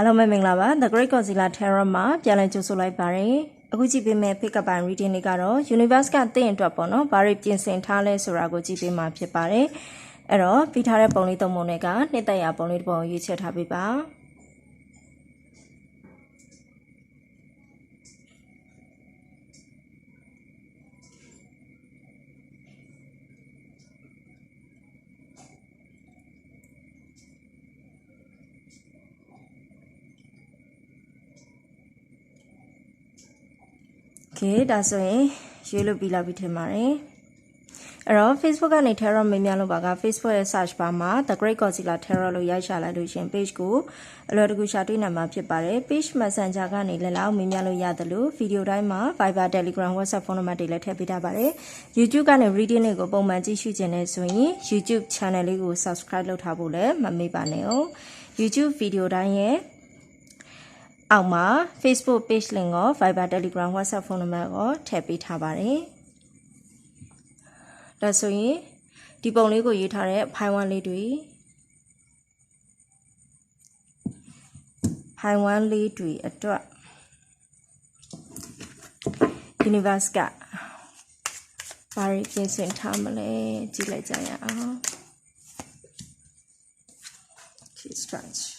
အားလုံးပဲမင်္ဂလာပါ The Great Godzilla Terror မှာပြန်လည်ကြိုဆိုလိုက်ပါတယ်အခုကြည့်ပေးမယ့် pick up by reading တွေကတော့ universe ကတင့်အတွက်ပေါ့နော်ဘာတွေပြင်ဆင်ထားလဲဆိုတာကိုကြည့်ပေးမှာဖြစ်ပါတယ်အဲ့တော့ပြီးထားတဲ့ပုံလေးသုံးပုံတွေကနှစ်သက်ရပုံလေးတစ်ပုံကိုရွေးချယ်ထားပေးပါ ကဲဒါဆိုရင်ရွေးလို့ပြီးလောက်ပြီထင်ပါတယ်အဲ့တော့ Facebook ကနေ Terror မင်းများလို့ပါက Facebook ရဲ့ search bar မှာ The Great Godzilla Terror လို့ရိုက်ရှာလိုက်လို့ရှင် page ကိုအလွယ်တကူရှာတွေ့နိုင်မှာဖြစ်ပါတယ် page messenger ကနေလည်းလောက်မင်းများလို့ရတယ်လို့ video တိုင်းမှာ Viber Telegram WhatsApp ဖုန်းနံပါတ်တွေလည်းထည့်ပေးထားပါတယ် YouTube ကနေ reading တွေကိုပုံမှန်ကြည့်ရှုခြင်းနဲ့ဆိုရင် YouTube channel လေးကို subscribe လုပ်ထားဖို့လည်းမမေ့ပါနဲ့哦 YouTube video တိုင်းရဲ့ အောက်မှာ Facebook page link ကို Viber Telegram WhatsApp ဖုန်းနံပါတ်ကိုထည့်ပေးထားပါတယ်။ဒါဆိုရင်ဒီပုံလေးကိုရေးထားတဲ့ဖိုင်ဝမ်လေးတွေဖိုင်ဝမ်လေးတွေအတွက် Universe ကဘာတွေပြင်ဆင်ထားမလဲကြည့်လိုက်ကြရအောင်။ Key stretch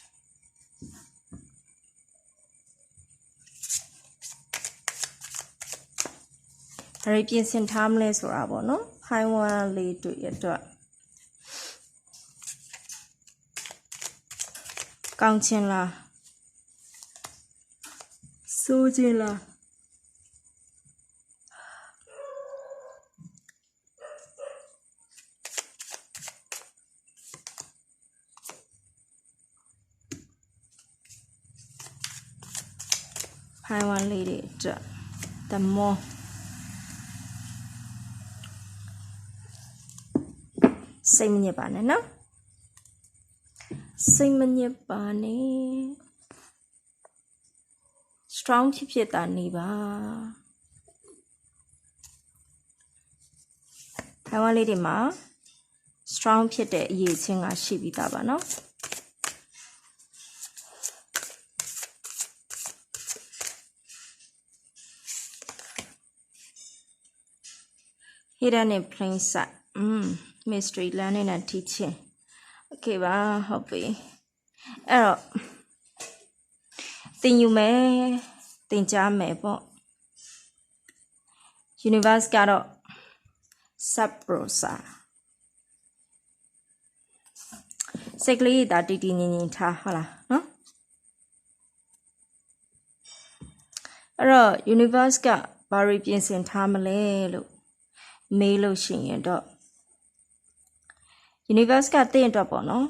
ဒါတွေပြင်ဆင်ထားမလဲဆိုတာပေါ့နော်ဖိုင်ဝမ်လေးတွေ့ရတော့ကောင်းချင်းလားစိုးချင်းလားဖိုင်ဝမ်လေးတွေအတွက် the more စိတ်မညစ်ပါနဲ့နော်စိတ်မညစ်ပါနဲ့ strong ဖြစ်ဖြစ်တာနေပါထိုင်ဝမ်လေးတွေမှာ strong ဖြစ်တဲ့အရေးချင်းကရှိပြီးသားပါနော်ဟိဒန်နဲ့ plain sight อืม mystery learning and teaching okay ပါဟုတ်ပြီအဲ့တော့သင်ယူမယ်သင်ကြားမယ်ပေါ့ universe ကတော့ subrosa စိတ်ကလေးဒါတည်တည်ငြိမ်ငြိမ်ထားဟုတ်လားနော်အဲ့တော့ universe ကဘာတွေပြင်ဆင်ထားမလဲလို့မေးလို့ရှိရင်တော့ universe ကတင့်အတွက်ပေါ့နော်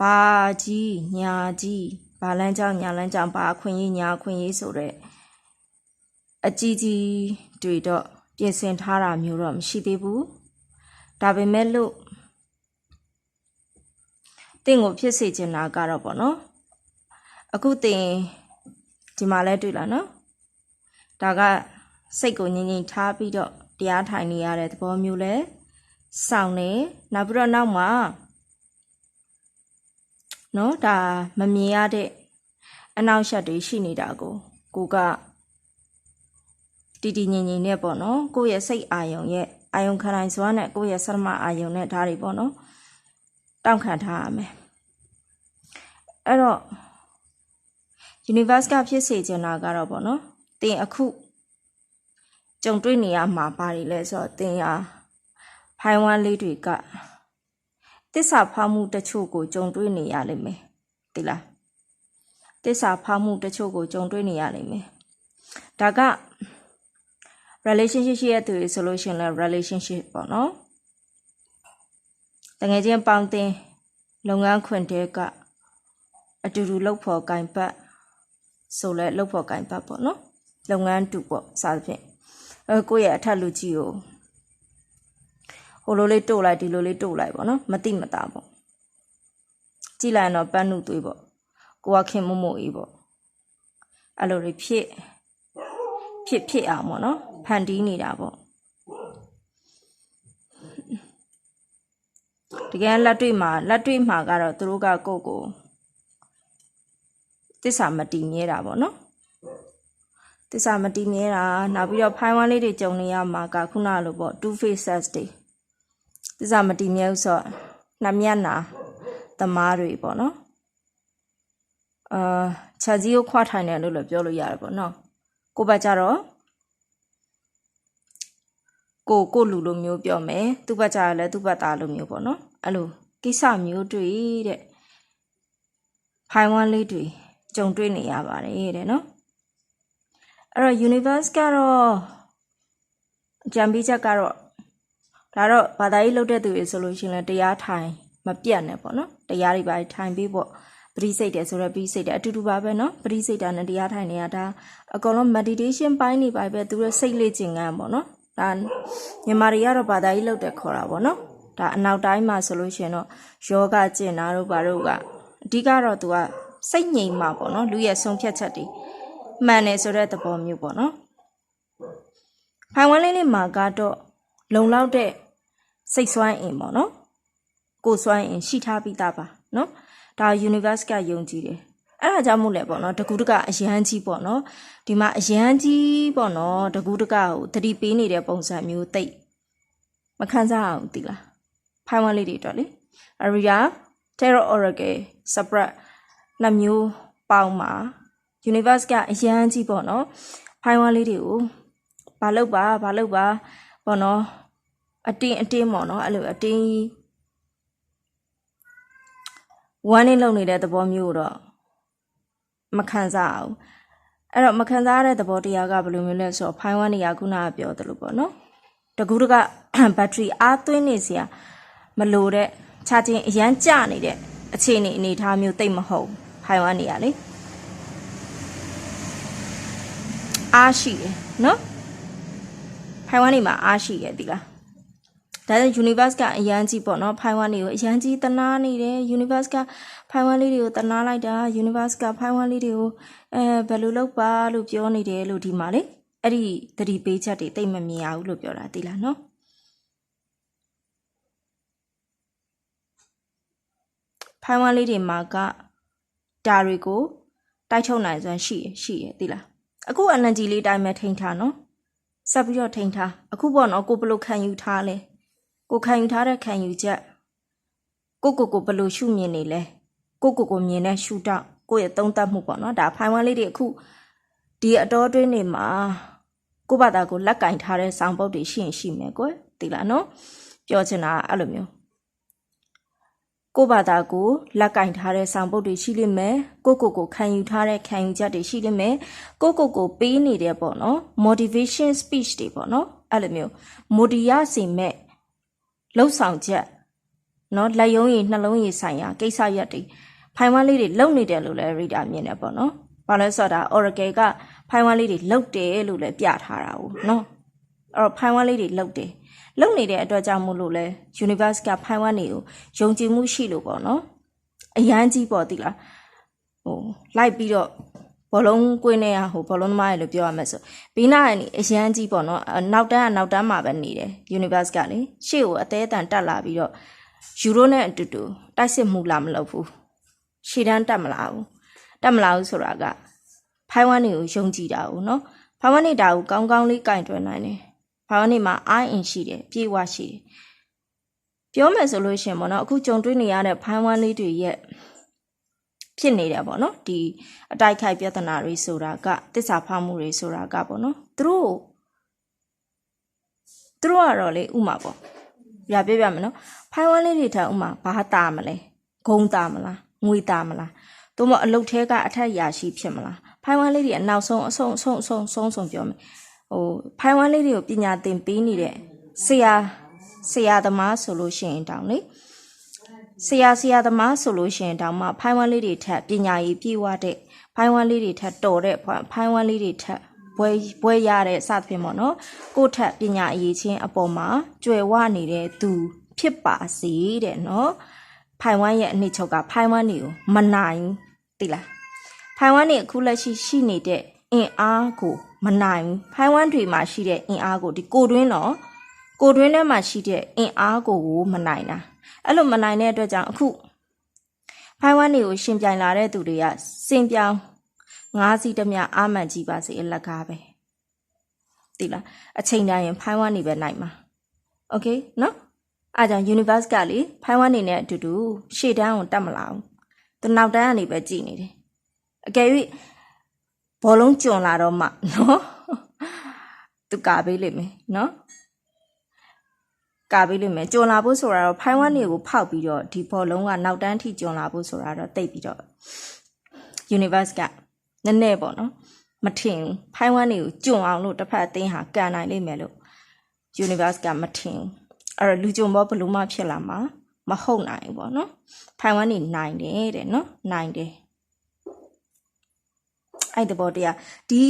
ဘာကြီးညာကြီးဘာလန်းကြောင်းညာလန်းကြောင်းဘာအခွင့်ရေးညာအခွင့်ရေးဆိုတဲ့အကြီးကြီးတွေတော့ပြင်ဆင်ထားတာမျိုးတော့မရှိသေးဘူးဒါပေမဲ့လို့တင့်ကိုဖြစ်စေချင်တာကတော့ပေါ့နော်အခုတင်ဒီမှာလဲတွေ့လာနော်ဒါကစိတ်ကိုငြိမ်ငြိမ်ထားပြီးတော့တရားထိုင်နေရတဲ့သဘောမျိုးလဲ စောင့်နေနောက်ပြီးတော့နောက်မှာနော်ဒါမမြင်ရတဲ့အနောက်ရှက်တွေရှိနေတာကိုကိုကတီတီငင်ငင်နဲ့ပေါ့နော်ကိုယ့်ရဲ့စိတ်အာယုံရဲ့အာယုံခံနိုင်စွမ်းနဲ့ကိုယ့်ရဲ့ဆရမအာယုံနဲ့ဓာတ်တွေပေါ့နော်တောင့်ခံထားရမယ်အဲ့တော့ universe ကဖြစ်စေချင်တာကတော့ပေါ့နော်တင်အခုကြုံတွေ့နေရမှာပါတယ်လဲဆိုတော့တင်ရ ဖိုင်ဝမ်လေးတွေကတစ္ဆာဖောက်မှုတချို့ကိုကြုံတွေ့နေရလိမ့်မယ်တိလားတစ္ဆာဖောက်မှုတချို့ကိုကြုံတွေ့နေရလိမ့်မယ်ဒါက relationship ရှိရတဲ့သူတွေဆိုလို့ရှိရင်လည်း relationship ပေါ့နော်တကယ်ချင်းပေါင်းတင်လုပ်ငန်းခွင်တဲကအတူတူလုပ်ဖို့ကင်ပတ်ဆိုလဲလုပ်ဖို့ကင်ပတ်ပေါ့နော်လုပ်ငန်းတူပေါ့စသဖြင့်အဲကိုယ့်ရဲ့အထက်လူကြီးကို ဟိုလိုလေးတို့လိုက်ဒီလိုလေးတို့လိုက်ပေါ့နော်မတိမတာပေါ့ကြည့်လိုက်ရင်တော့ပန်းနုသွေးပေါ့ကိုကခင်မမို့အေးပေါ့အဲ့လိုတွေဖြစ်ဖြစ်ဖြစ်အောင်ပေါ့နော်ဖန်တီးနေတာပေါ့တကယ်လက်တွေ့မှာလက်တွေ့မှာကတော့သူတို့ကကိုယ့်ကိုတစ္ဆာမတည်မြဲတာပေါ့နော်တစ္ဆာမတည်မြဲတာနောက်ပြီးတော့ဖိုင်ဝမ်လေးတွေကြုံနေရမှာကခုနလိုပေါ့ two faces တွေ တစ္ဆာမတည်မြဲဘူးဆိုတော့နှစ်မျက်နှာသမားတွေပေါ့နော်အာချက်ကြီးကိုခွာထိုင်တယ်လို့လည်းပြောလို့ရတယ်ပေါ့နော်ကိုဘက်ကြတော့ကိုကိုလူလိုမျိုးပြောမယ်သူ့ဘက်ကြရလဲသူ့ဘက်သားလိုမျိုးပေါ့နော်အဲ့လိုကိစ္စမျိုးတွေတဲ့ဖိုင်ဝမ်လေးတွေကြုံတွေ့နေရပါတယ်တဲ့နော်အဲ့တော့ universe ကတော့အကြံပေးချက်ကတော့ ဒါတော့ဘာသာရေးလုပ်တဲ့သူတွေဆိုလို့ရှိရင်လည်းတရားထိုင်မပြတ်နဲ့ပေါ့နော်တရားတွေပါထိုင်ပြီးပေါ့ပရိစိတ်တယ်ဆိုတော့ပရိစိတ်တယ်အတူတူပါပဲနော်ပရိစိတ်တာနဲ့တရားထိုင်နေတာဒါအကောင်လုံး meditation ပိုင်းနေပါပဲသူတို့စိတ်လေ့ကျင့်ခန်းပေါ့နော်ဒါမြန်မာတွေကတော့ဘာသာရေးလုပ်တဲ့ခေါ်တာပေါ့နော်ဒါအနောက်တိုင်းမှာဆိုလို့ရှိရင်တော့ယောဂကျင့်တာတို့ဘာတို့ကအဓိကတော့သူကစိတ်ငြိမ်မှာပေါ့နော်လူရဲ့ဆုံးဖြတ်ချက်တွေမှန်တယ်ဆိုတဲ့သဘောမျိုးပေါ့နော်ဖိုင်ဝမ်လေးလေးမှာကတော့လုံလောက်တဲ့ စိတ်ဆွမ်းအင်ပေါ့နော်ကိုယ်ဆွမ်းအင်ရှိထားပြီးသားပါနော်ဒါ universe ကယုံကြည်တယ်အဲ့ဒါကြောင့်မို့လဲပေါ့နော်တကူတကအရန်ကြီးပေါ့နော်ဒီမှာအရန်ကြီးပေါ့နော်တကူတကကိုသတိပေးနေတဲ့ပုံစံမျိုးတိတ်မခံစားအောင်တိလားဖိုင်ဝမ်လေးတွေတော့လေအရီယာ Terror Oracle Subrat နှစ်မျိုးပေါင်းမှာ universe ကအရန်ကြီးပေါ့နော်ဖိုင်ဝမ်လေးတွေကိုဘာလုပ်ပါဘာလုပ်ပါပေါ့နော် အတင်းအတင်းပေါ့နော်အဲ့လိုအတင်းကြီးဝမ်းနေလုံနေတဲ့သဘောမျိုးတော့မခံစားအောင်အဲ့တော့မခံစားရတဲ့သဘောတရားကဘယ်လိုမျိုးလဲဆိုတော့ဖိုင်ဝမ်နေရခုနကပြောသလိုပေါ့နော်တကူတကဘက်ထရီအားသွင်းနေစရာမလိုတဲ့ချာချင်းအရန်ကျနေတဲ့အခြေအနေအနေထားမျိုးတိတ်မဟုတ်ဖိုင်ဝမ်နေရလေအားရှိတယ်နော်ဖိုင်ဝမ်နေမှာအားရှိတယ်ဒီလား ဒါကြောင့် universe ကအရန်ကြီးပေါ့နော်ဖိုင်ဝမ်နေကိုအရန်ကြီးတနာနေတယ် universe ကဖိုင်ဝမ်လေးတွေကိုတနာလိုက်တာ universe ကဖိုင်ဝမ်လေးတွေကိုအဲဘယ်လိုလုပ်ပါလို့ပြောနေတယ်လို့ဒီမှာလေအဲ့ဒီသတိပေးချက်တွေတိတ်မမြင်ရဘူးလို့ပြောတာဒီလားနော်ဖိုင်ဝမ်လေးတွေမှာကဒါတွေကိုတိုက်ထုတ်နိုင်စွမ်းရှိရရှိရသိလားအခု energy လေးတိုင်းမဲ့ထိန်ထားနော်ဆက်ပြီးတော့ထိန်ထားအခုပေါ့နော်ကိုဘယ်လိုခံယူထားလဲ ကိုခံယူထားတဲ့ခံယူချက်ကိုကိုကိုဘယ်လိုရှုမြင်နေလဲကိုကိုကိုမြင်တဲ့ရှုတော့ကိုရဲ့သုံးသပ်မှုပေါ့နော်ဒါဖိုင်ဝမ်လေးတွေအခုဒီအတော်တွင်းနေမှာကိုဘာသာကိုလက်ကင်ထားတဲ့စောင်ပုတ်တွေရှိရင်ရှိမယ်ကွယ်သိလားနော်ပြောချင်တာအဲ့လိုမျိုးကိုဘာသာကိုလက်ကင်ထားတဲ့ဆောင်ပုတ်တွေရှိလိမ့်မယ်ကိုကိုကိုခံယူထားတဲ့ခံယူချက်တွေရှိလိမ့်မယ်ကိုကိုကိုပေးနေတဲ့ပေါ့နော် motivation speech တွေပေါ့နော်အဲ့လိုမျိုး motivate ရစေမဲ့ လှုပ်ဆောင်ချက်နော်လက်ယုံရည်နှလုံးရည်ဆိုင်ရာကိစ္စရက်တွေဖိုင်ဝမ်လေးတွေလုံနေတယ်လို့လည်း reader မြင်တယ်ပေါ့နော်ဘာလဲဆိုတော့ oracle ကဖိုင်ဝမ်လေးတွေလုံတယ်လို့လည်းပြထားတာ哦နော်အဲ့တော့ဖိုင်ဝမ်လေးတွေလုံတယ်လုံနေတဲ့အတွက်ကြောင့်မို့လို့လဲ universe ကဖိုင်ဝမ်တွေကိုယုံကြည်မှုရှိလို့ပေါ့နော်အရန်ကြီးပေါ့တိလားဟိုလိုက်ပြီးတော့ ဘောလုံးကွင်းနဲ့ဟိုဘောလုံးသမားရလို့ပြောရမယ်ဆိုဘီနာကနေအရန်ကြီးပေါ့နော်အနောက်တန်းကနောက်တန်းမှာပဲနေတယ် universe ကလေရှေ့ကိုအသေးအတန်တက်လာပြီးတော့ယူရိုနဲ့အတူတူတိုက်စစ်မှုလာမလုပ်ဘူးရှေ့တန်းတက်မလာဘူးတက်မလာဘူးဆိုတာကဖိုင်ဝမ်တွေကိုယုံကြည်တာ哦နော်ဖိုင်ဝမ်နေတာကိုကောင်းကောင်းလေးကင်တွယ်နိုင်တယ်ဘာလို့နေမှာအိုင်းအင်ရှိတယ်ပြေဝရှိတယ်ပြောမယ်ဆိုလို့ရှိရင်ပေါ့နော်အခုကြုံတွေ့နေရတဲ့ဖိုင်းဝမ်းလေးတွေရဲ့ ဖြစ်နေတယ်ပေါ့နော်ဒီအတိုက်ခိုက်ပြဿနာတွေဆိုတာကတစ္ဆာဖောက်မှုတွေဆိုတာကပေါ့နော်သူတို့သူတို့ကတော့လေဥမာပေါ့ပြပြပြမယ်နော်ဖိုင်းဝမ်းလေးတွေထက်ဥမာဘာတာမလဲဂုံတာမလားငွေတာမလားသို့မဟုတ်အလုတ်ထဲကအထက်ရာရှိဖြစ်မလားဖိုင်းဝမ်းလေးတွေအနောက်ဆုံးအဆုံးအဆုံးအဆုံးဆုံးဆုံးပြောမယ်ဟိုဖိုင်ဝမ်လေးတွေကိုပညာသင်ပေးနေတဲ့ဆရာဆရာသမားဆိုလို့ရှိရင်တောင်းလေ ဆရာဆရာသမားဆိုလို့ရှိရင်တောင်းမှဖိုင်ဝမ်လေးတွေထက်ပညာရည်ပြည့်ဝတဲ့ဖိုင်ဝမ်လေးတွေထက်တော်တဲ့ဖိုင်ဝမ်လေးတွေထက်ဘွဲဘွဲရတဲ့စသဖြင့်ပေါ့နော်ကိုထက်ပညာအရေးချင်းအပေါ်မှာကျွယ်ဝနေတဲ့သူ ဖြစ်ပါစေတဲ့နော်ဖိုင်ဝမ်ရဲ့အနှစ်ချုပ်ကဖိုင်ဝမ်တွေကိုမနိုင်တိလားဖိုင်ဝမ်နေအခုလက်ရှိရှိနေတဲ့အင်အားကိုမနိုင်ဘူးဖိုင်ဝမ်တွေမှာရှိတဲ့အင်အားကိုဒီကိုတွင်းတော့ကိုတွင်းထဲမှာရှိတဲ့အင်အားကိုကိုမနိုင်တာ အဲ့လိုမနိုင်တဲ့အတွက်ကြောင့်အခုဖိုင်ဝမ်တွေကိုရှင်ပြိုင်လာတဲ့သူတွေကစင်ပြောင်း ငါးစီးတစ်မြအာမှန်ကြည့်ပါစေအလကားပဲတိလားအချိန်တိုင်းရင်ဖိုင်ဝမ်နေပဲနိုင်မှာโอเคနော်အားကြောင့် universe ကလေဖိုင်ဝမ်နေနဲ့အတူတူရှေ့တန်းကိုတက်မလာဘူးသူနောက်တန်းကနေပဲကြည်နေတယ်အကယ်၍ဘောလုံးကျွံလာတော့မှနော်သူကာပေးလိမ့်မယ်နော် ကာပေးလိမ့်မယ်ကျွံလာဖို့ဆိုတာတော့ဖိုင်ဝမ်တွေကိုဖောက်ပြီးတော့ဒီဘောလုံးကနောက်တန်းထိကျွံလာဖို့ဆိုတာတော့တိတ်ပြီးတော့ universe ကနည်းနည်းပေါ့နော်မထင်ဘူးဖိုင်ဝမ်တွေကိုကျွံအောင်လို့တစ်ဖက်အသင်းဟာကန်နိုင်လိမ့်မယ်လို့ universe ကမထင်ဘူးအဲ့တော့လူကျွံဘောဘယ်လို့မှဖြစ်လာမှာမဟုတ်နိုင်ဘူးပေါ့နော်ဖိုင်ဝမ်နေနိုင်တယ်တဲ့နော်နိုင်တယ်အဲ့တဘောတရားဒီ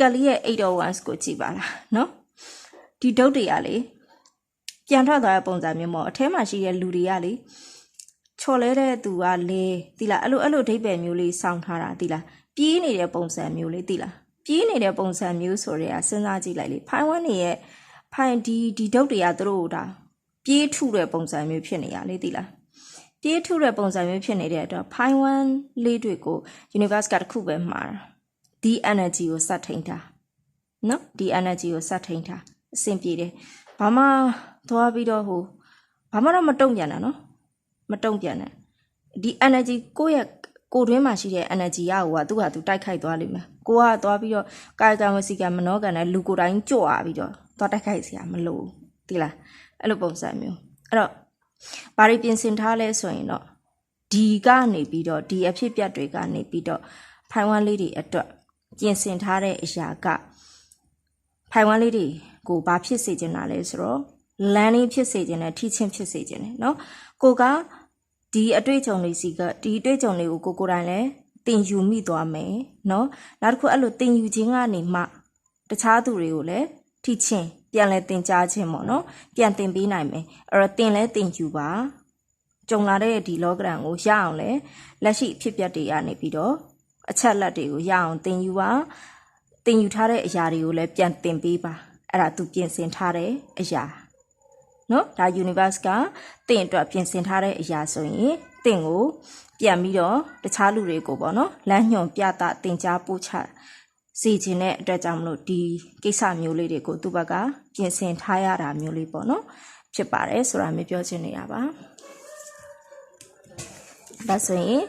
ကလေးရဲ့801ကိုကြည့်ပါလားနော်ဒီဒုတ်တွေကလေ ပြန်ထွက်သွားတဲ့ပုံစံမျိုးပေါ့အထဲမှာရှိတဲ့လူတွေကလေချော်လဲတဲ့သူကလေတိလားအဲ့လိုအဲ့လိုဒိတ်ပဲမျိုးလေးစောင်းထားတာတိလားပြေးနေတဲ့ပုံစံမျိုးလေးတိလားပြေးနေတဲ့ပုံစံမျိုးဆိုရဲစဉ်းစားကြည့်လိုက်လေဖိုင်ဝမ်နေရဲ့ဖိုင်ဒီဒီဒုတ်တွေကသူတို့ဒါပြေးထုတဲ့ပုံစံမျိုးဖြစ်နေရလေတိလားပြေးထုတဲ့ပုံစံမျိုးဖြစ်နေတဲ့အတွက်ဖိုင်ဝမ်လေးတွေကို universe ကတစ်ခုပဲမှာတာဒီ energy ကိုစတ်ထိန်တာနော်ဒီ energy ကိုစတ်ထိန်တာအဆင်ပြေတယ်ဘာမှ သွားပြီးတော့ဟိုဘာမှတော့မတုံ့ပြန်တာနော်မတုံ့ပြန်နဲ့ဒီ energy ကိုယ့်ရဲ့ကိုယ်တွင်းမှာရှိတဲ့ energy ရဟိုကသူ့ဟာသူတိုက်ခိုက်သွားလိမ့်မယ်ကိုကသွားပြီးတော့ကာယကံဝစီကံမနောကံနဲ့လူကိုယ်တိုင်ကြွားပြီးတော့သွားတိုက်ခိုက်စရာမလိုဘူးဒီလားအဲ့လိုပုံစံမျိုးအဲ့တော့ဘာတွေပြင်ဆင်ထားလဲဆိုရင်တော့ဒီကနေပြီးတော့ဒီအဖြစ်ပြက်တွေကနေပြီးတော့ဖိုင်ဝမ်လေးတွေအတွက်ပြင်ဆင်ထားတဲ့အရာကဖိုင်ဝမ်လေးတွေကိုဘာဖြစ်စေချင်တာလဲဆိုတော့ learning ဖြစ်စေခြင်းနဲ့ teaching ဖြစ်စေခြင်းနဲ့เนาะကိုကဒီအတွေ့အကြုံတွေစီကဒီအတွေ့အကြုံတွေကိုကိုကိုယ်တိုင်လည်းသင်ယူမိသွားမယ်เนาะနောက်တစ်ခုအဲ့လိုသင်ယူခြင်းကနေမှတခြားသူတွေကိုလည်း teaching ပြန်လဲသင်ကြားခြင်းပေါ့เนาะပြန်သင်ပေးနိုင်မယ်အဲ့တော့သင်လဲသင်ယူပါကြုံလာတဲ့ဒီလောကရန်ကိုရအောင်လဲလက်ရှိအဖြစ်ပြက်တွေကနေပြီးတော့အချက်လက်တွေကိုရအောင်သင်ယူပါသင်ယူထားတဲ့အရာတွေကိုလည်းပြန်သင်ပေးပါအဲ့ဒါသူပြင်ဆင်ထားတဲ့အရာ နော်ဒါ universe ကတင့်အတွက်ပြင်ဆင်ထားတဲ့အရာဆိုရင်တင့်ကိုပြန်ပြီးတော့တခြားလူတွေကိုပေါ့နော်လမ်းညွှန်ပြတာတင် जा ပို့ချစီခြင်းတဲ့အတွက်ကြောင့်မလို့ဒီကိစ္စမျိုးလေးတွေကိုသူ့ဘက်ကပြင်ဆင်ထားရတာမျိုးလေးပေါ့နော်ဖြစ်ပါတယ်ဆိုတာမျိုးပြောချင်နေတာပါဒါဆိုရင်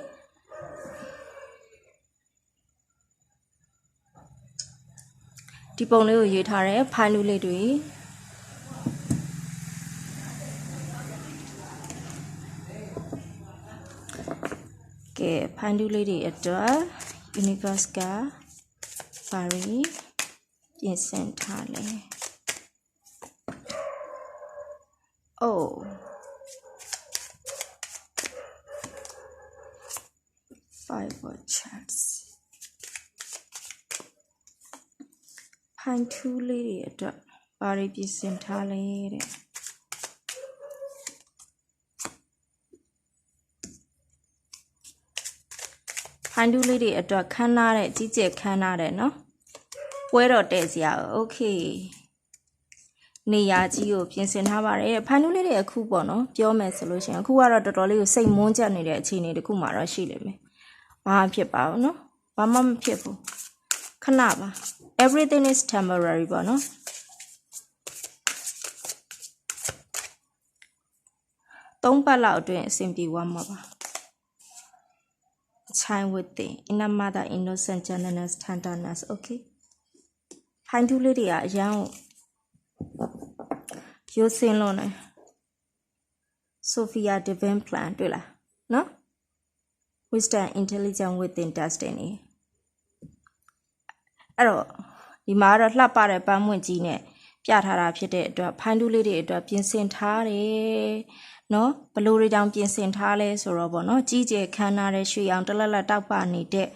ဒီပုံလေးကိုရေးထားတဲ့ဖိုင်လူလေးတွေ ကဲဖန်တူးလေးတွေအတွက် universe ကပါရီပြင်ဆင်ထားလဲအိုး five word charts ဖန်တူးလေးတွေအတွက်ပါရီပြင်ဆင်ထားလဲတဲ့ ဖိုင်တူးလေးတွေအတွက်ခန်းနာတဲ့ကြီးကျယ်ခန်းနာတဲ့နော်ပွဲတော်တဲ့စရာโอเคနေရာကြီးကိုပြင်ဆင်ထားပါတယ်ဖိုင်တူးလေးတွေအခုပေါ့နော်ပြောမယ်ဆိုလို့ရှိရင်အခုကတော့တော်တော်လေးကိုစိတ်မွန်းကြက်နေတဲ့အခြေအနေတခုမှတော့ရှိလိမ့်မယ်ဘာမှဖြစ်ပါဘူးနော်ဘာမှမဖြစ်ဘူးခဏပါ everything is temporary ပေါ့နော်သုံးပတ်လောက်အတွင်းအဆင်ပြေသွားမှာပါ chime within inner mother innocent gentleness tenderness okay ဖိုင်တူးလေးတွေကအရန်ကိုရိုးစင်းလုံးနေ Sophia divine plan တွေ့လားနော် wisdom intelligent within destiny အဲ့တော့ဒီမှာကတော့လှပတဲ့ပန်းပွင့်ကြီးနဲ့ပြထားတာဖြစ်တဲ့အတွက်ဖိုင်တူးလေးတွေအတွက်ပြင်ဆင်ထားတယ် နော်ဘလို့တွေတောင်ပြင်ဆင်ထားလဲဆိုတော့ဗောနော်ကြီးကျယ်ခမ်းနားတဲ့ရွှေအောင်တလက်လက်တောက်ပနေတဲ့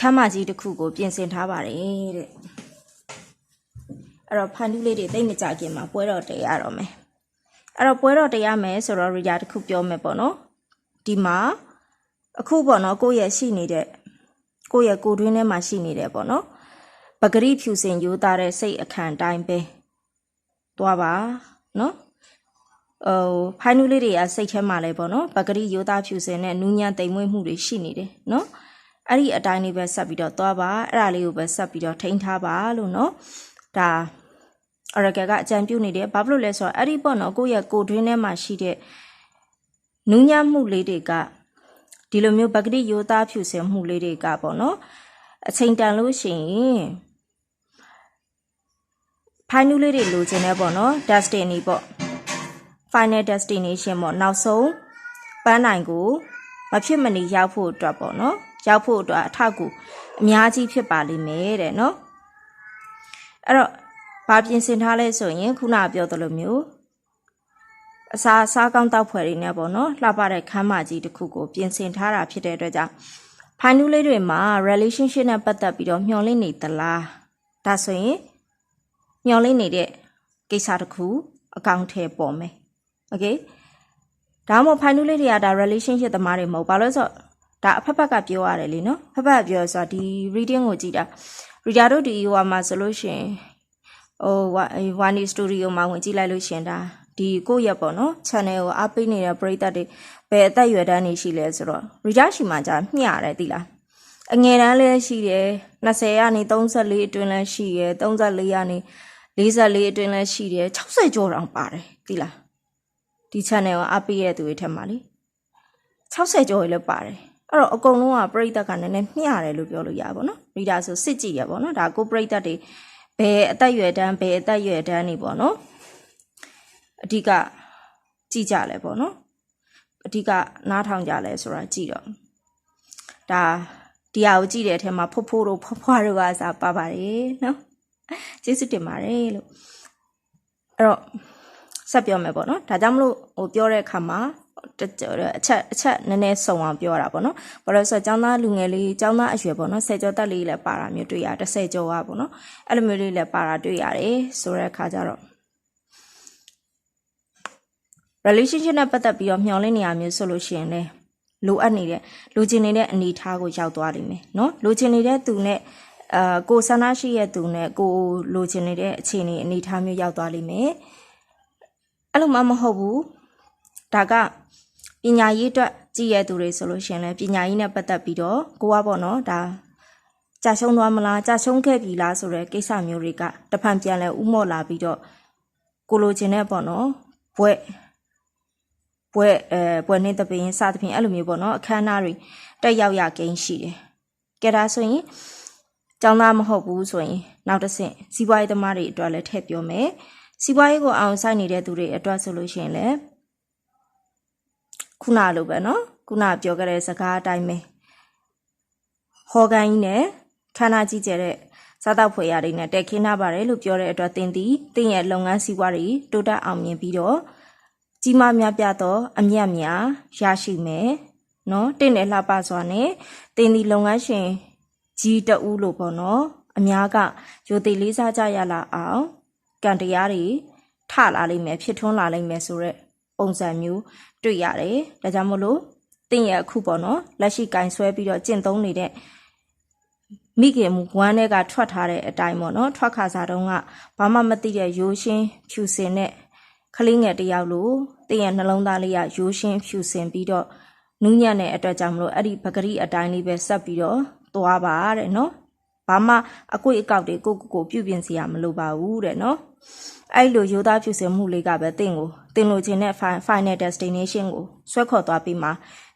ခမ်းမကြီးတစ်ခုကို ပြင်ဆင်ထားပါတယ်တဲ့အဲ့တော့ဖန်တူးလေးတွေတိတ်မကြခင်မှာပွဲတော်တက်ရတော့မယ်အဲ့တော့ပွဲတော်တက်ရမယ်ဆိုတော့ရီယာတစ်ခုပြောမယ်ပေါ့နော်ဒီမှာအခုပေါ့နော်ကိုယ့်ရဲ့ရှိနေတဲ့ကိုယ့်ရဲ့ကိုယ်တွင်းထဲမှာရှိနေတယ်ပေါ့နော်ပဂရိဖြူစင်ယူသားတဲ့စိတ်အခန့်တိုင်းပဲသွားပါနော် ဟိုဖိုင်းနူးလေးတွေကစိတ်ထဲမှာလဲပေါ့နော်ပကတိရိုးသားဖြူစင်နဲ့နူးညံ့တိမ်မွေ့မှုတွေရှိနေတယ်နော်အဲ့ဒီအတိုင်းလေးပဲဆက်ပြီးတော့သွားပါအဲ့ဒါလေးကိုပဲဆက်ပြီးတော့ထိန်းထားပါလို့နော်ဒါ Oracle ကအကြံပြုနေတယ်ဘာဖြစ်လို့လဲဆိုတော့အဲ့ဒီပေါ့နော်ကိုယ့်ရဲ့ကိုတွင်းထဲမှာရှိတဲ့နူးညံ့မှုလေးတွေကဒီလိုမျိုးပကတိရိုးသားဖြူစင်မှုလေးတွေကပေါ့နော်အချိန်တန်လို့ရှိရင်ဖိုင်းနူးလေးတွေလိုချင်တယ်ပေါ့နော် destiny ပေါ့ final destination ပေါ့နောက်ဆုံးပန်းနိုင်ကိုမဖြစ်မနေရောက်ဖို့အတွက်ပေါ့နော်ရောက်ဖို့အတွက်အထောက်အကူအများကြီးဖြစ်ပါလိမ့်မယ်တဲ့နော်အဲ့တော့ဘာပြင်ဆင်ထားလဲဆိုရင်ခုနကပြောသလိုမျိုးအစာအစားကောင်းတောက်ဖွယ်တွေနဲ့ပေါ့နော်လှပတဲ့ခမ်းမကြီးတစ်ခုကိုပြင်ဆင်ထားတာဖြစ်တဲ့အတွက်ကြောင့်ဖိုင်နူးလေးတွေမှာ relationship နဲ့ပတ်သက်ပြီးတော့မျှော်လင့်နေသလားဒါဆိုရင်မျှော်လင့်နေတဲ့ကိစ္စတစ်ခုအကောင့်ထဲပေါ်မယ် okay ဒါမှမဟုတ် fine လေးတွေကဒါ relationship သမားတွေမဟုတ်ဘာလို့ဆိုတော့ဒါအဖက်ဖက်ကပြောရတယ်လीနော်ဖက်ဖက်ကပြောဆိုတော့ဒီ reading ကိုကြည့်တာ reader တို့ဒီဟိုမှာဆိုလို့ရှင်ဟို one studio မှာဝင်ကြည့်လိုက်လို့ရှင်ဒါဒီကိုရက်ပေါ့နော် channel ကိုအားပေးနေတဲ့ပရိသတ်တွေဘယ်အသက်ရွယ်တန်းနေရှိလဲဆိုတော့ reader ရှိမှကြာမျှရတယ်သိလားအငယ်တန်းလည်းရှိတယ်20ကနေ34အတွင်းလည်းရှိရယ်34ကနေ44အတွင်းလည်းရှိတယ်60ကျော်တောင်ပါတယ်သိလား ဒီ channel ကိုအားပေးရတဲ့သူတွေထက်မှာလေ60ကျော်လည်းပါတယ်အဲ့တော့အကုန်လုံးကပရိသတ်ကနည်းနည်းမျှတယ်လို့ပြောလို့ရပါဘောနော် reader ဆိုစစ်ကြည့်ရပါဘောနော်ဒါကိုပရိသတ်တွေဘယ်အသက်အရွယ်တန်းဘယ်အသက်အရွယ်တန်းနေပေါ့နော်အဓိကကြည့်ကြလဲပေါ့နော်အဓိကနားထောင်ကြလဲဆိုတာကြည့်တော့ဒါဒီဟာကိုကြည့်တဲ့အထက်မှာဖိုးဖိုးတို့ဖွားဖွားတို့ကစားပါပါတယ်နော်ကျေးဇူးတင်ပါတယ်လို့အဲ့တော့ ဆက်ပြောမယ်ပေါ့နော်ဒါကြောင့်မလို့ဟိုပြောတဲ့အခါမှာအချက်အချက်နည်းနည်းစုံအောင်ပြောတာပေါ့နော်ဘာလို့ဆိုတော့ចောင်းသားလူငယ်လေးចောင်းသားအရွယ်ပေါ့နော်ဆယ်ကျော်တက်လေးလည်းပါတာမျိုးတွေ့ရ30ကျော်อ่ะပေါ့နော်အဲ့လိုမျိုးလေးလည်းပါတာတွေ့ရတယ်ဆိုတဲ့အခါကျတော့ relationship နဲ့ပတ်သက်ပြီးတော့မျှော်လင့်နေရမျိုးဆိုလို့ရှိရင်လည်းလိုအပ်နေတဲ့လိုချင်နေတဲ့အနေအထားကိုရောက်သွားလိမ့်မယ်နော်လိုချင်နေတဲ့သူနဲ့အာကိုဆန္ဒရှိတဲ့သူနဲ့ကိုလိုချင်နေတဲ့အခြေအနေအနေအထားမျိုးရောက်သွားလိမ့်မယ် အဲ့လိုမှမဟုတ်ဘူးဒါကပညာရေးအတွက်ကြည်ရသူတွေဆိုလို့ရှိရင်လည်းပညာရေးနဲ့ပတ်သက်ပြီးတော့ကိုကပေါ့နော်ဒါကြာရှုံးသွားမလားကြာရှုံးခဲ့ပြီလားဆိုတဲ့ကိစ္စမျိုးတွေကတဖန်ပြန်လဲဥမော့လာပြီးတော့ကိုလိုချင်တဲ့ပေါ့နော်ဘွဲ့ဘွဲ့အဲဘွဲ့နေတပင်းစသဖြင့်အဲ့လိုမျိုးပေါ့နော်အခမ်းအနားတွေတက်ရောက်ရကိန်းရှိတယ်ကဲဒါဆိုရင်ကျောင်းသားမဟုတ်ဘူးဆိုရင် နောက်တစ်ဆင့်စီးပွားရေးသမားတွေအတွက်လည်းထည့်ပြောမယ် စီးပွားရေးကိုအောင်ဆိုင်နေတဲ့သူတွေအတွက်ဆိုလို့ရှိရင်လည်းခုနလိုပဲနော်ခုနပြောခဲ့တဲ့စကားအတိုင်းပဲဟော်ကန်ကြီးနဲ့ဌာနကြီးကျတဲ့စားတောက်ဖွယ်ရာတွေနဲ့တက်ခင်းနာပါတယ်လို့ပြောတဲ့အတွက်တင်သည်တင်ရဲ့လုပ်ငန်းစီးပွားတွေတိုးတက်အောင်မြင်ပြီးတော့ကြီးမားများပြသောအမြတ်များရရှိမယ်နော်တင့်တဲ့လှပစွာနဲ့တင်သည်လုပ်ငန်းရှင်ကြီးတဦးလို့ပေါ့နော်အများကရိုသေလေးစားကြရလာအောင် ကံတရားတွေထလာလိမ့်မယ်ဖြစ်ထွန်းလာလိမ့်မယ်ဆိုတော့ပုံစံမျိုးတွေ့ရတယ်ဒါကြောင့်မို့လို့တင့်ရဲ့အခုပေါ့နော်လက်ရှိကင်ဆွဲပြီးတော့ကျင့်သုံးနေတဲ့မိခင်မူဝမ်းတွေကထွက်ထားတဲ့အတိုင်းပေါ့နော်ထွက်ခါစားတုန်းကဘာမှမသိတဲ့ရိုးရှင်းဖြူစင်တဲ့ကလေးငယ်တယောက်လိုတင်းရဲ့နှလုံးသားလေးကရိုးရှင်းဖြူစင်ပြီးတော့နူးညံ့တဲ့အတွက်ကြောင့်မလို့အဲ့ဒီပဂရိအတိုင်းလေးပဲဆက်ပြီးတော့သွားပါတဲ့နော် ဘာမှအကွေအကောက်တွေကိုကိုကိုပြုပြင်စီရမလိုပါဘူးတဲ့နော်အဲ့လိုရိုးသားဖြူစင်မှုလေးကပဲတင့်ကိုတင်လို့ခြင်းတဲ့ final destination ကိုဆွဲခေါ်သွားပြီးမှ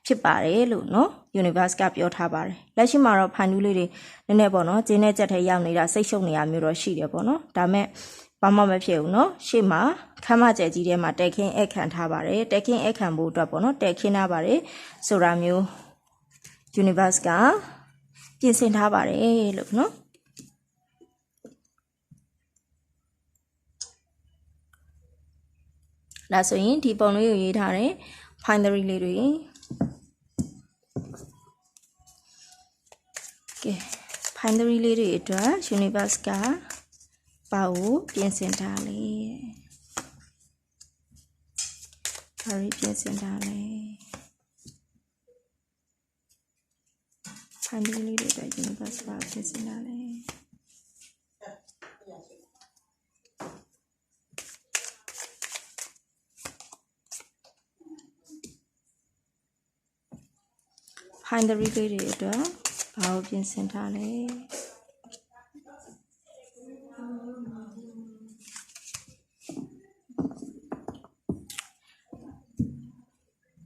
ဖြစ်ပါတယ်လို့နော် universe ကပြောထားပါတယ်လက်ရှိမှာတော့ဖိုင်နူးလေးတွေနည်းနည်းပေါ့နော်ဂျင်းနဲ့ကြက်ထဲရောက်နေတာစိတ်ရှုပ်နေတာမျိုးတော့ရှိတယ်ပေါ့နော်ဒါမဲ့ဘာမှမဖြစ်ဘူးเนาะရှေ့မှာခမ်းမကျဲကြီးထဲမှာတက်ခင်းအခန့်ထားပါတယ်တက်ခင်းအခန့်ဖို့အတွက်ပေါ့နော်တက်ခင်းထားပါတယ်ဆိုတာမျိုး universe က ပြင်ဆင်ထားပါတယ်လို့နော်ဒါဆိုရင်ဒီပုံလေးကိုရေးထားတယ် binary လေးတွေ Okay binary လေးတွေအတွက် universe ကပါကိုပြင်ဆင်ထားလေဒါရီပြင်ဆင်ထားလေ ဖိုင်ဒီလေးတွေအတွက် universe ပါပြင်ဆင်ထားလေဖိုင်ဒရီလေးတွေအတွက်ဘာဘာကိုပြင်ဆင်ထားလဲ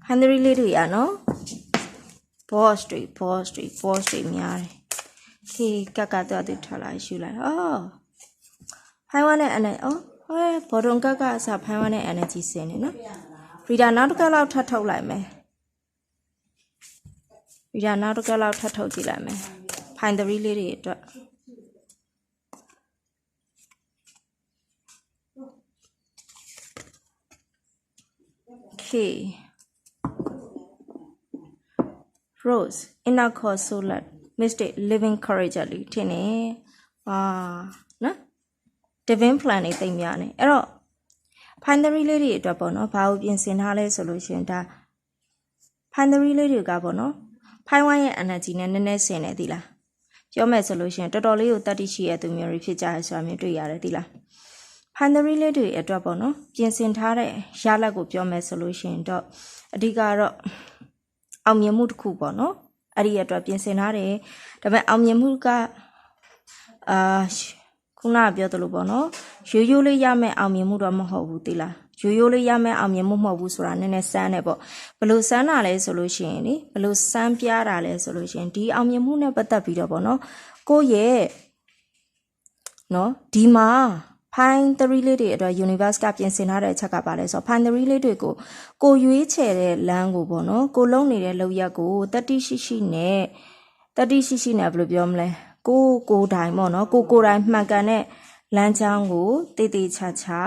ဟန်ဒရီလေးတွေရနော် boss တွေ boss တွေ boss တွေများတယ်ခေကကတော့သူထွက်လာရှူလိုက်အော်ဖိုင်ဝါနဲ့ energy အော်ဟဲ့ဘော်ဒွန်ကကအစားဖိုင်ဝါနဲ့ energy စင်နေနော်ရီဒါနောက်တစ်ခါလောက်ထပ်ထုတ်လိုက်မယ်ရီဒါနောက်တစ်ခါလောက်ထပ်ထုတ်ကြည့်လိုက်မယ်ဖိုင်3လေးတွေအတွက်ခေ Rose inner core solar mystic living courageously ထင်နေပါနော် divine plan နေသိမ့်များနေအဲ့တော့ finery လေးတွေအတွက်ပေါ့နော်ဘာကိုပြင်ဆင်ထားလဲဆိုလို့ရှရင်ဒါ finery လေးတွေကပေါ့နော်ဖိုင်ဝိုင်းရဲ့ energy နဲ့နည်းနည်းဆင်နေသီလားပြောမယ်ဆိုလို့ရှရင်တော်တော်လေးကိုတတ်တိရှိရသူမျိုးတွေဖြစ်ကြရဆိုတာမျိုးတွေ့ရတယ်သီလား finery လေးတွေအတွက်ပေါ့နော်ပြင်ဆင်ထားတဲ့ရလဒ်ကိုပြောမယ်ဆိုလို့ရှရင်တော့အဓိကတော့ အောင်မြင်မှုတစ်ခုပေါ့နော်အဲ့ဒီအတွက်ပြင်ဆင်ထားတယ်ဒါပေမဲ့အောင်မြင်မှုကအာခုနကပြောသလိုပေါ့နော်ရိုးရိုးလေးရမယ်အောင်မြင်မှုတော့မဟုတ်ဘူးတိလားရိုးရိုးလေးရမယ်အောင်မြင်မှုမဟုတ်ဘူးဆိုတာနည်းနည်းစမ်းတယ်ပေါ့ဘလို့စမ်းတာလဲဆိုလို့ရှိရင်လေဘလို့စမ်းပြတာလဲဆိုလို့ရှိရင်ဒီအောင်မြင်မှုနဲ့ပတ်သက်ပြီးတော့ပေါ့နော်ကိုယ့်ရဲ့နော်ဒီမှာ fine 3လေးတွေအတွက် universe ကပြင်ဆင်ထားတဲ့အချက်ကပါလဲဆိုတော့ fine 3လေးတွေကိုကိုရွေးချယ်တဲ့လမ်းကိုပေါ့နော်ကိုလုံးနေတဲ့လောက်ရက်ကိုတတိရှိရှိနဲ့တတိရှိရှိနဲ့ဘယ်လိုပြောမလဲကိုကိုတိုင်ပေါ့နော်ကိုကိုတိုင်မှန်ကန်တဲ့လမ်းကြောင်းကိုတည်တည်ချာချာ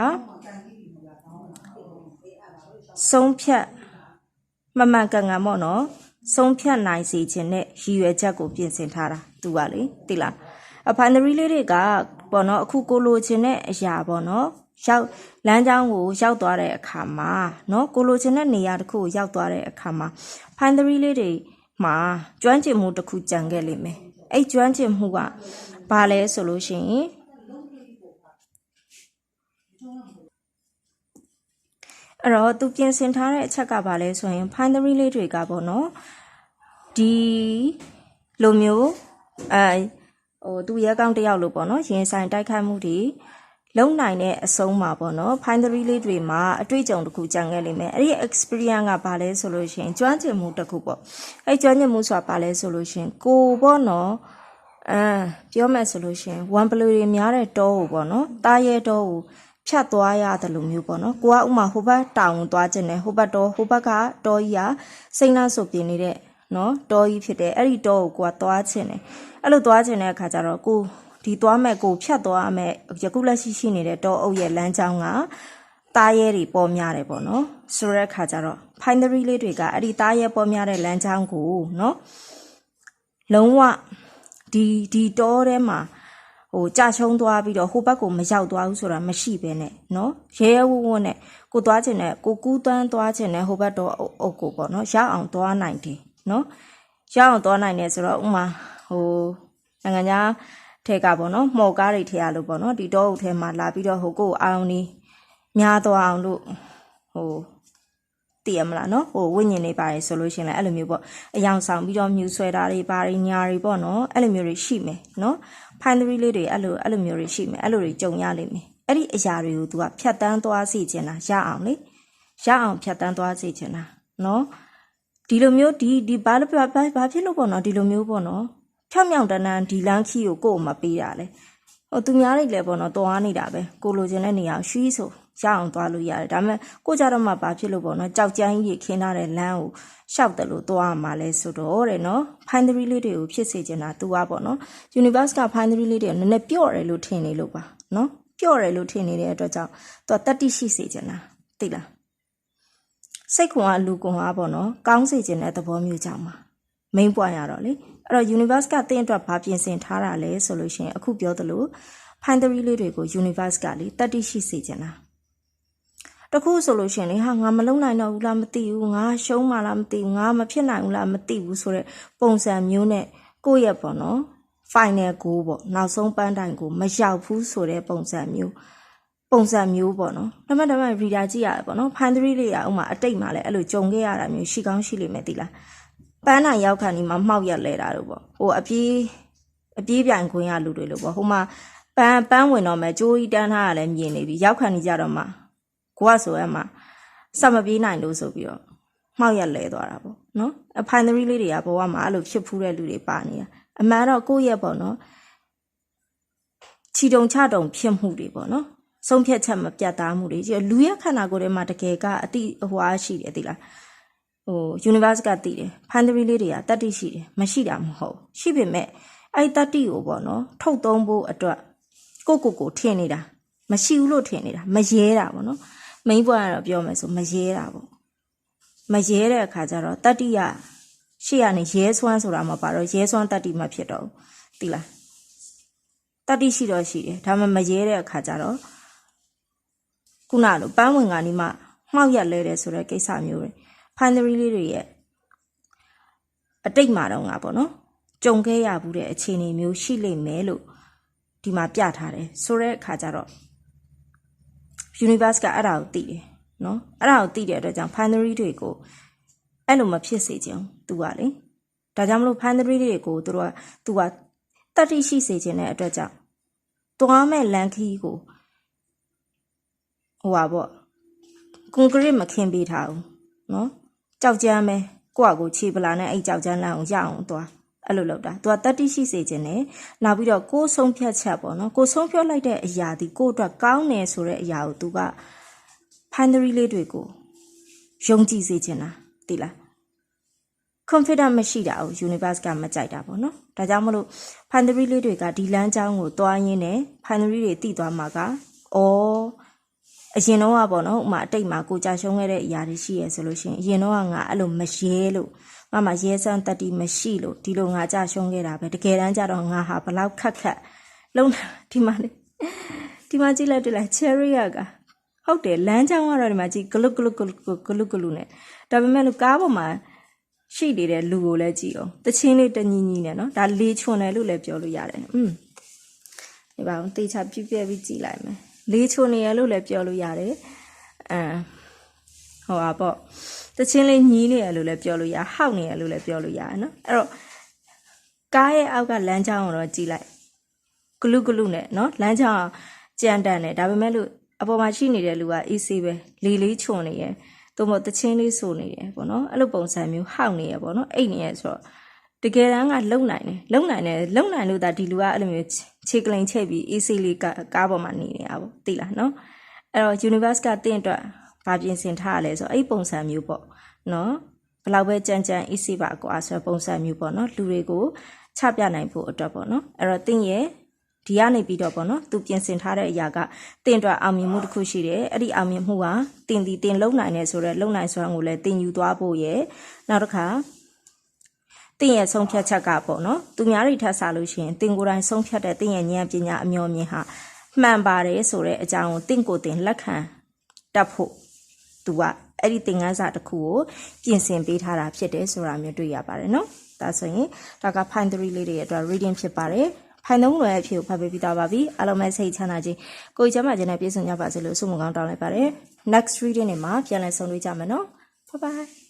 ဆုံးဖြတ်မမှန်ကန်ကန်ပေါ့နော်ဆုံးဖြတ်နိုင်စေခြင်းနဲ့ရည်ရွယ်ချက်ကိုပြင်ဆင်ထားတာသူကလေတိလားအဖိုင်နရီလေးတွေက ပေါ့နော်အခုကိုလိုချင်တဲ့အရာပေါ့နော်ရောက်လမ်းကြောင်းကိုရောက်သွားတဲ့အခါမှာเนาะကိုလိုချင်တဲ့နေရာတစ်ခုကိုရောက်သွားတဲ့အခါမှာဖိုင်နရီလေးတွေမှာကျွမ်းကျင်မှုတစ်ခုကြံခဲ့လိမ့်မယ်အဲ့ကျွမ်းကျင်မှုကဘာလဲဆိုလို့ရှိရင်အဲ့တော့သူပြင်ဆင်ထားတဲ့အချက်ကဘာလဲဆိုရင် finery လေးတွေကပေါ့နော်ဒီလိုမျိုးအဲ ဟိုသူရဲကောင်းတယောက်လို့ပေါ့နော်ရင်ဆိုင်တိုက်ခိုက်မှုတွေလုံနိုင်တဲ့အဆုံးမှာပေါ့နော် finery လေးတွေမှာအတွေ့အကြုံတစ်ခုကြံခဲ့လိမ့်မယ်အဲ့ဒီ experience ကဘာလဲဆိုလို့ရှိရင်ကျွမ်းကျင်မှုတစ်ခုပေါ့အဲ့ကျွမ်းကျင်မှုဆိုတာဘာလဲဆိုလို့ရှိရင်ကိုပေါ့နော်အဲပြောမယ်ဆိုလို့ရှိရင်ဝမ်ဘလူတွေများတဲ့တောကိုပေါ့နော်တားရဲတောကိုဖြတ်သွားရတယ်လို့မျိုးပေါ့နော်ကိုကဥမာဟိုဘက်တောင်သွားခြင်းနဲ့ဟိုဘက်တောဟိုဘက်ကတောကြီးကစိမ့်လန်းဆိုပြနေတဲ့နော်တောကြီးဖြစ်တယ်အဲ့ဒီတောကိုကိုကသွားခြင်းတယ် အဲ့လိုသွားခြင်းတဲ့အခါကျတော့ကိုဒီသွားမဲ့ကိုဖြတ်သွားမဲ့ယခုလက်ရှိရှိနေတဲ့တောအုပ်ရဲ့လမ်းကြောင်းကတားရဲတွေပေါ်များတယ်ပေါ့နော်ဆိုတဲ့အခါကျတော့ finery လေးတွေကအဲ့ဒီတားရဲပေါ်များတဲ့လမ်းကြောင်းကိုနော်လုံးဝဒီဒီတောထဲမှာဟိုကြာချုံသွားပြီးတော့ဟိုဘက်ကိုမရောက်သွားဘူးဆိုတာမရှိပဲနဲ့နော်ရဲရဲဝံ့ဝံ့နဲ့ကိုသွားခြင်းနဲ့ကိုကူးတန်းသွားခြင်းနဲ့ဟိုဘက်တော့အုပ်ကိုပေါ့နော်ရအောင်သွားနိုင်တယ်နော်ရအောင်သွားနိုင်တယ်ဆိုတော့ဥမာ ဟိုနိုင်ငံခြားထဲကပေါ့နော်မော်ကားတွေထဲရလို့ပေါ့နော်ဒီတော့အုပ်ထဲမှာလာပြီးတော့ဟိုကိုအာအောင်နီးများသွားအောင်လို့ဟိုတည်ရမလားနော်ဟိုဝိညာဉ်တွေပါတယ်ဆိုလို့ရှိရင်လည်းအဲ့လိုမျိုးပေါ့အယောင်ဆောင်ပြီးတော့မြူဆွဲတာတွေပါတွေညာတွေပေါ့နော်အဲ့လိုမျိုးတွေရှိမယ်နော်ဖိုင်သရီလေးတွေအဲ့လိုအဲ့လိုမျိုးတွေရှိမယ်အဲ့လိုတွေကြုံရလိမ့်မယ်အဲ့ဒီအရာတွေကို तू ကဖြတ်တန်းသွားစေချင်တာရအောင်လေရအောင်ဖြတ်တန်းသွားစေချင်တာနော်ဒီလိုမျိုးဒီဒီဘာလို့ဘာဘာဖြစ်လို့ပေါ့နော်ဒီလိုမျိုးပေါ့နော် ဖြောင်းမြောင်တန်းတန်းဒီလန်းခီကိုကို့မပေးတာလေဟိုသူများတွေလည်းပေါ့နော်သွားနေတာပဲကိုလိုချင်တဲ့နေရာရွှီးဆိုရအောင်သွားလို့ရတယ်ဒါပေမဲ့ကိုကြတော့မှဘာဖြစ်လို့ပေါ့နော်ကြောက်ကြမ်းကြီးခင်းထားတဲ့လမ်းကိုရှောက်တယ်လို့သွားမှာလဲဆိုတော့တဲ့နော် finery လေးတွေကိုဖြစ်စေချင်တာ तू อ่ะပေါ့နော် universe က finery လေးတွေနည်းနည်းပြော့တယ်လို့ထင်နေလို့ပါနော်ပြော့တယ်လို့ထင်နေတဲ့အတွက်ကြောင့် तू တတ္တိရှိစေချင်တာသိလားစိတ်ခွန်ကလူခွန်ကပေါ့နော်ကောင်းစေချင်တဲ့သဘောမျိုးကြောင့်ပါ main point ရတော့လေ အဲ့တော့ universe ကတင်းအတွက်ဘာပြင်ဆင်ထားတာလဲဆိုလို့ရှိရင်အခုပြောသလို finery လေးတွေကို universe ကလေတတ္တိရှိစေချင်တာတခုဆိုလို့ရှိရင်လေဟာငါမလုံနိုင်တော့ဘူးလားမသိဘူးငါရှုံးမှလားမသိဘူးငါမဖြစ်နိုင်ဘူးလားမသိဘူးဆိုတော့ပုံစံမျိုးနဲ့ကိုယ့်ရဲ့ပေါ့နော် final goal ပေါ့နောက်ဆုံးပန်းတိုင်ကိုမရောက်ဘူးဆိုတဲ့ပုံစံမျိုးပုံစံမျိုးပေါ့နော်ဒါမှဒါမှ reader ကြည့်ရတယ်ပေါ့နော် find 3လေးရဥမာအတိတ်မှာလည်းအဲ့လိုကြုံခဲ့ရတာမျိုးရှိကောင်းရှိလိမ့်မယ်တိလားဟ ပန်းနိုင်ရောက်ခါနီမှာမှောက်ရက်လဲတာလို့ပေါ့ဟိုအပြေးအပြေးပြိုင်ခွင်းရလူတွေလို့ပေါ့ဟိုမှာပန်းပန်းဝင်တော့မယ်ကြိုးကြီးတန်းထားရလဲမြင်နေပြီရောက်ခါနီကြတော့မှကိုကဆိုရမှာစမပြေးနိုင်လို့ဆိုပြီးတော့မှောက်ရက်လဲသွားတာပေါ့နော်အဖိုင်သရီလေးတွေကဘဝမှာအဲ့လိုဖြစ်ဖူးတဲ့လူတွေပါနေတာအမှန်တော့ကိုယ့်ရဲ့ပေါ့နော်ချီတုံချတုံဖြစ်မှုတွေပေါ့နော်ဆုံးဖြတ်ချက်မပြတ်သားမှုတွေကြီးလူရဲ့ခန္ဓာကိုယ်ထဲမှာတကယ်ကအတိအဟွာရှိတယ်သိလား ဟို universe ကသိတယ်ဖန်သရီလေးတွေကတတ္တိရှိတယ်မရှိတာမဟုတ်ရှိပေမဲ့အဲ့တတ္တိကိုပေါ့နော်ထုတ်သုံးဖို့အတွက်ကိုကိုကိုထင်နေတာမရှိဘူးလို့ထင်နေတာမရဲတာပေါ့နော်မိန်းဘွားကတော့ပြောမယ်ဆိုမရဲတာပေါ့မရဲတဲ့အခါကျတော့တတ္တိကရှေ့ကနေရဲဆွမ်းဆိုတာမပါတော့ရဲဆွမ်းတတ္တိမဖြစ်တော့ဘူးသိလားတတိရှိတော့ရှိတယ်ဒါမှမရဲတဲ့အခါကျတော့ခုနလိုပန်းဝင်ကနေမှမှောက်ရက်လဲတယ်ဆိုတဲ့ကိစ္စမျိုးတွေ ဖိုင်နရီလေးတွေရဲ့အတိတ်မှာတော့ငါပေါ့နော်ကြုံခဲ့ရဘူးတဲ့အခြေအနေမျိုးရှိလိမ့်မယ်လို့ဒီမှာပြထားတယ်ဆိုတဲ့အခါကျတော့ universe ကအဲ့ဒါကိုသိတယ်နော်အဲ့ဒါကိုသိတဲ့အတွက်ကြောင့် finery တွေကိုအဲ့လိုမဖြစ်စေချင်ဘူးသူကလေဒါကြောင့်မလို့ finery တွေကိုသူတို့ကသူကတတိရှိစေချင်တဲ့အတွက်ကြောင့်သွားမဲ့လန်ခီးကိုဟိုပါပေါ့ကွန်ကရစ်မခင်းပေးထားဘူးနော် ကြောက်ကြမ်းပဲကိုယ့်အကိုခြေပလာနဲ့အဲ့ကြောက်ကြမ်းလန့်အောင်ရအောင်သွားအဲ့လိုလုပ်တာသူကတတိရှိစေခြင်းနဲ့နောက်ပြီးတော့ကိုယ်ဆုံးဖြတ်ချက်ပေါ့နော်ကိုယ်ဆုံးဖြတ်လိုက်တဲ့အရာဒီကိုယ့်အတွက်ကောင်းတယ်ဆိုတဲ့အရာကိုသူက finery လေးတွေကိုယုံကြည်စေခြင်းလားသိလား confident မရှိတာကို universe ကမကြိုက်တာပေါ့နော်ဒါကြောင့်မလို့ finery လေးတွေကဒီလမ်းကြောင်းကိုတွားရင်းနဲ့ finery တွေတည်သွားမှာကဩ အရင်တော့ကပေါ့နော်ဥမာအတိတ်မှာကိုကြာရှုံးခဲ့တဲ့အရာတွေရှိရဆိုလို့ရှိရင်အရင်တော့ကငါအဲ့လိုမရဲလို့ငါမှရဲစမ်းတတ်တီမရှိလို့ဒီလိုငါကြာရှုံးခဲ့တာပဲတကယ်တမ်းကျတော့ငါဟာဘလောက်ခက်ခက်လုံးဒီမှာလေဒီမှာကြည့်လိုက်တွေ့လိုက် cherry ကဟုတ်တယ်လမ်းကြောင်းကတော့ဒီမှာကြည့်ဂလုတ်ဂလုတ်ဂလုတ်ဂလုတ်ဂလုတ်နဲ့ဒါပေမဲ့လို့ကားပေါ်မှာရှိနေတဲ့လူကိုလည်းကြည့်အောင်တချင်းလေးတညီညီနဲ့နော်ဒါလေးချွန်တယ်လို့လည်းပြောလို့ရတယ်อืมဒီပါအောင်တေချာပြည့်ပြည့်ပြီးကြည့်လိုက်မယ် လေးချွန်နေရလို့လည်းပြောလို့ရတယ်အဲဟောပါပေါ့တချင်းလေးညီးနေရလို့လည်းပြောလို့ရဟောက်နေရလို့လည်းပြောလို့ရတယ်နော်အဲ့တော့ကားရဲ့အောက်ကလမ်းကြောင်းကိုတော့ကြည့်လိုက်ဂလုဂလုနဲ့နော်လမ်းကြောင်းကြမ်းတန်တယ်ဒါပေမဲ့လို့အပေါ်မှာရှိနေတဲ့လူကအေးဆေးပဲလီလေးချွန်နေရယ်သို့မဟုတ်တချင်းလေးဆိုနေရယ်ပေါ့နော်အဲ့လိုပုံစံမျိုးဟောက်နေရယ်ပေါ့နော်အိတ်နေရယ်ဆိုတော့ တကယ်တမ်းကလုံနိုင်တယ်လုံနိုင်တယ်လုံနိုင်လို့ဒါဒီလူကအဲ့လိုမျိုးခြေကလိန်ချိတ်ပြီးအေးဆေးလေးကားပေါ်မှာနေနေတာပေါ့သိလားနော်အဲ့တော့ universe ကတင့်အတွက်ဘာပြင်ဆင်ထားရလဲဆိုတော့အဲ့ပုံစံမျိုးပေါ့နော်ဘလောက်ပဲကြမ်းကြမ်းအေးဆေးပါကွာဆိုတော့ပုံစံမျိုးပေါ့နော်လူတွေကိုချပြနိုင်ဖို့အတွက်ပေါ့နော်အဲ့တော့တင့်ရဲ့ဒီကနေပြီးတော့ပေါ့နော်သူပြင်ဆင်ထားတဲ့အရာကတင်အတွက်အောင်မြင်မှုတစ်ခုရှိတယ်အဲ့ဒီအောင်မြင်မှုကတင်ဒီတင်လုံနိုင်နေဆိုတော့လုံနိုင်စွမ်းကိုလည်းတင်ယူသွားဖို့ရယ်နောက်တစ်ခါ တင်ရဲ့ဆုံးဖြတ်ချက်ကပေါ့နော်သူများတွေထပ်စားလို့ရှိရင်တင်ကိုယ်တိုင်ဆုံးဖြတ်တဲ့တင်ရဲ့ဉာဏ်ပညာအမျှော်မြင်ဟာမှန်ပါတယ်ဆိုတဲ့အကြောင်းကိုတင်ကိုတင်လက်ခံတတ်ဖို့သူကအဲ့ဒီသင်ခန်းစာတစ်ခုကိုပြင်ဆင်ပေးထားတာဖြစ်တယ်ဆိုတာမျိုးတွေ့ရပါတယ်နော်ဒါဆိုရင်ဒါက fine 3လေးတွေအတွက် reading ဖြစ်ပါတယ်ဖိုင်သုံးလွယ်အဖြစ်ကိုဖတ်ပေးပြီးသားပါပြီအားလုံးပဲစိတ်ချမ်းသာခြင်းကိုယ်ချမ်းသာခြင်းနဲ့ပြည့်စုံကြပါစေလို့ဆုမကောင်းတောင်းလိုက်ပါတယ် next reading တွေမှာပြန်လည်ဆုံတွေ့ကြမယ်နော် bye bye